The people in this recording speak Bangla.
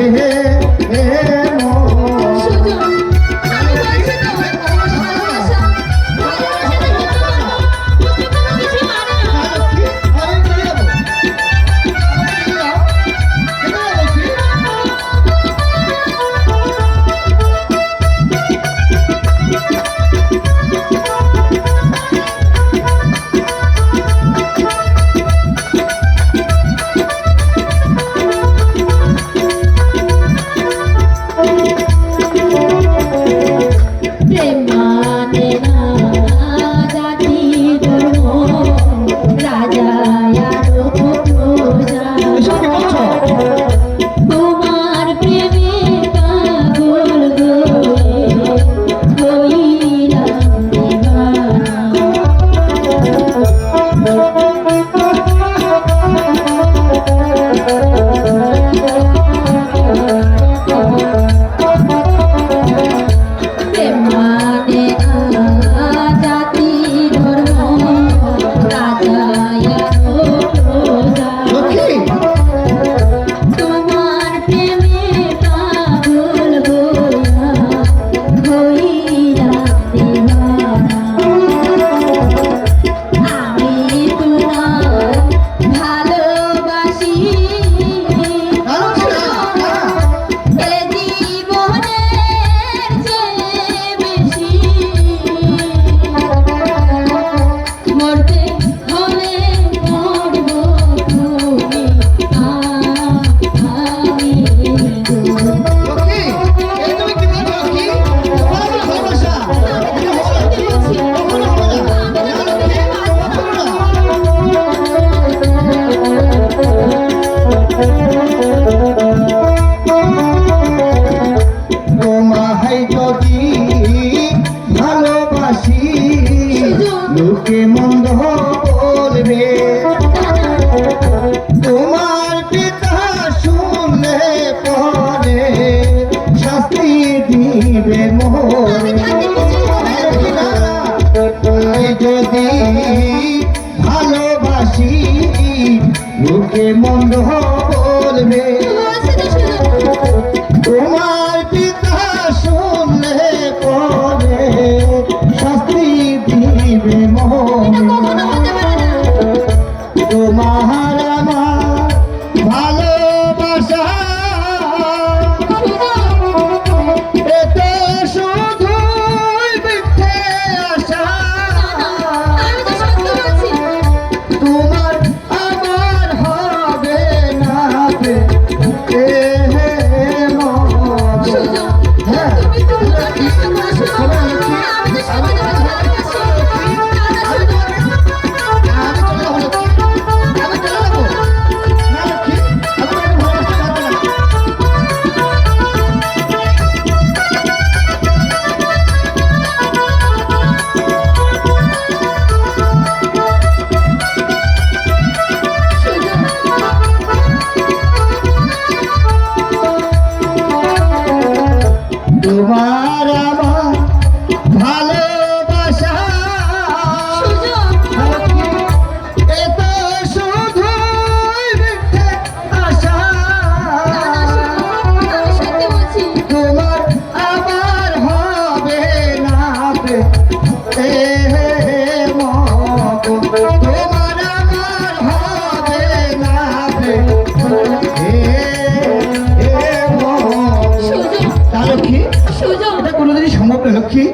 দেহে তোমার ভালোবাসা। এতে শুধু মিথ্যে আশা। তোমার আমার হবে না হে হে মা হ্যাঁ। সুযোগ। এটা কোনোদিনই সম্ভব না লক্ষ্মী।